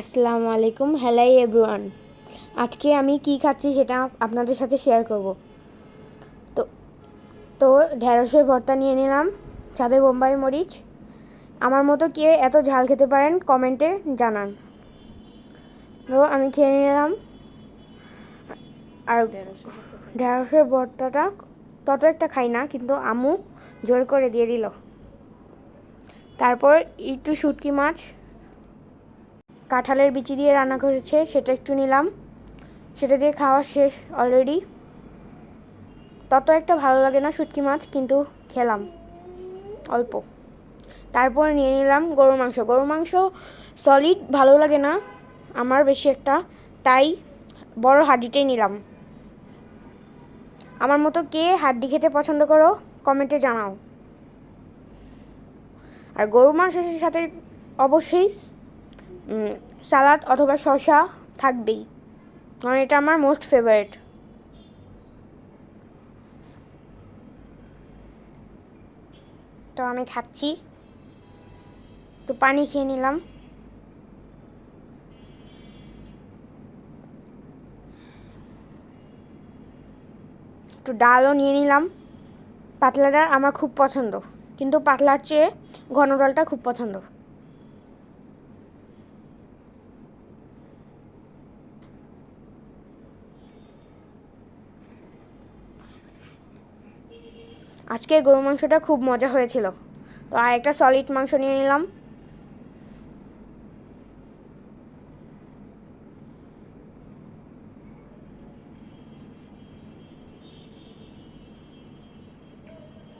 আসসালামু আলাইকুম। হ্যালাই এভরিওয়ান আজকে আমি কি খাচ্ছি সেটা আপনাদের সাথে শেয়ার করব। তো তো ঢেঁড়সের ভর্তা নিয়ে নিলাম, সাথে বোম্বাই মরিচ। আমার মতো কে এত ঝাল খেতে পারেন কমেন্টে জানান। তো আমি খেয়ে নিলাম। আর ঢেঁড়সের ভর্তাটা, তত একটা খাই না, কিন্তু আমু জোর করে দিয়ে দিল। তারপর একটু শুটকি মাছ কাঁঠালের বিচি দিয়ে রান্না করেছে, সেটা একটু নিলাম। সেটা দিয়ে খাওয়া শেষ অলরেডি তত একটা ভালো লাগে না শুটকি মাছ, কিন্তু খেলাম, অল্প। তারপর নিয়ে নিলাম গরু মাংস। গরু মাংস সলিড ভালো লাগে না, আমার বেশি একটা। তাই বড় হাড্ডিটাই নিলাম। আমার মতো কে হাড্ডি খেতে পছন্দ করো, কমেন্টে জানাও। আর গরু মাংসের সাথে অবশ্যই সালাদ অথবা শসা থাকবেই। কারণ এটা আমার মোস্ট ফেভারিট তো আমি খাচ্ছি। একটু পানি খেয়ে নিলাম। একটু ডালও নিয়ে নিলাম। পাতলা ডাল আমার খুব পছন্দ। কিন্তু পাতলার চেয়ে ঘন ডালটা খুব পছন্দ। আজকের গরু মাংসটা খুব মজা হয়েছিল। তো আর একটা সলিড মাংস নিয়ে নিলাম।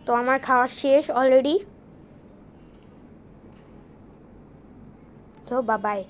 তো আমার খাওয়া শেষ অলরেডি তো বাবাই